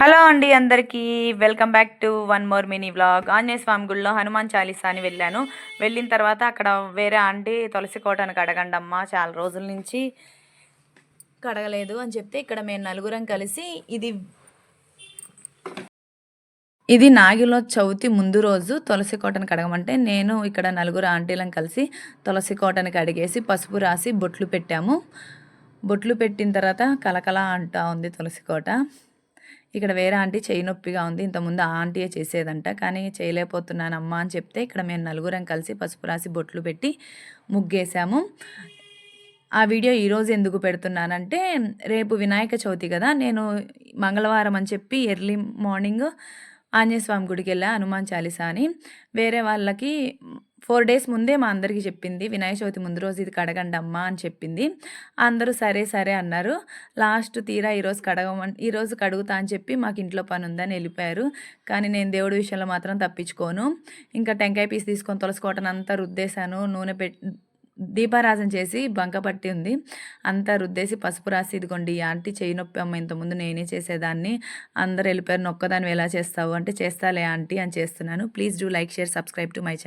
Hello అండి అందరికీ. Welcome back to one more mini vlog. Anjaneya Swami గుడిలో హనుమాన్ చాలీసా అని వెళ్ళాను. వెళ్ళిన తర్వాత అక్కడ వేరే ఆంటీ తులసి కోటను కడగండి చాలా రోజుల నుంచి కడగలేదు అని చెప్తే ఇక్కడ మేము నలుగురం కలిసి ఇది ఇది నాగిలో చవితి ముందు రోజు తులసి కోటను కడగమంటే నేను ఇక్కడ నలుగురు ఆంటీలను కలిసి తులసి కోటను కడిగేసి పసుపు రాసి బొట్లు పెట్టాము. బొట్లు పెట్టిన తర్వాత కలకల అంటా ఉంది తులసి కోట. ఇక్కడ వేరే ఆంటీ చేయి నొప్పిగా ఉంది. ఇంతకుముందు ఆ ఆంటీయే చేసేదంట. కానీ చేయలేకపోతున్నాను అమ్మ అని చెప్తే ఇక్కడ మేము నలుగురం కలిసి పసుపు రాసి బొట్లు పెట్టి ముగ్గేసాము ఆ వీడియో ఈరోజు ఎందుకు పెడుతున్నానంటే రేపు వినాయక చవితి కదా. నేను మంగళవారం అని చెప్పి ఎర్లీ మార్నింగ్ ఆంజనేయ స్వామి గుడికి వెళ్ళా హనుమాన్ చాలీసా అని. వేరే వాళ్ళకి ఫోర్ డేస్ ముందే మా అందరికీ చెప్పింది వినాయక చవితి ముందు రోజు ఇది కడగండి అమ్మా అని చెప్పింది. అందరూ సరే సరే అన్నారు. లాస్ట్ తీరా ఈరోజు కడగమని ఈరోజు కడుగుతా అని చెప్పి మాకు ఇంట్లో పని ఉందని వెళ్ళిపోయారు. కానీ నేను దేవుడి విషయంలో మాత్రం తప్పించుకోను. ఇంకా టెంకాయ పీస్ తీసుకొని తులసుకోవటం అంతా రుద్దేశాను. నూనె పెట్టి దీపారాజన చేసి బంక పట్టి ఉంది. అంతా రుద్దేసి పసుపు రాసి ఇదిగోండి ఈ ఆంటీ చేయి నొప్పి అమ్మ ఇంతకుముందు నేనే చేసేదాన్ని. అందరు వెళ్ళిపోయారు నొక్కదాన్ని ఎలా చేస్తావు? అంటే చేస్తాలే ఆంటీ అని చేస్తున్నాను. Please do like share subscribe to my channel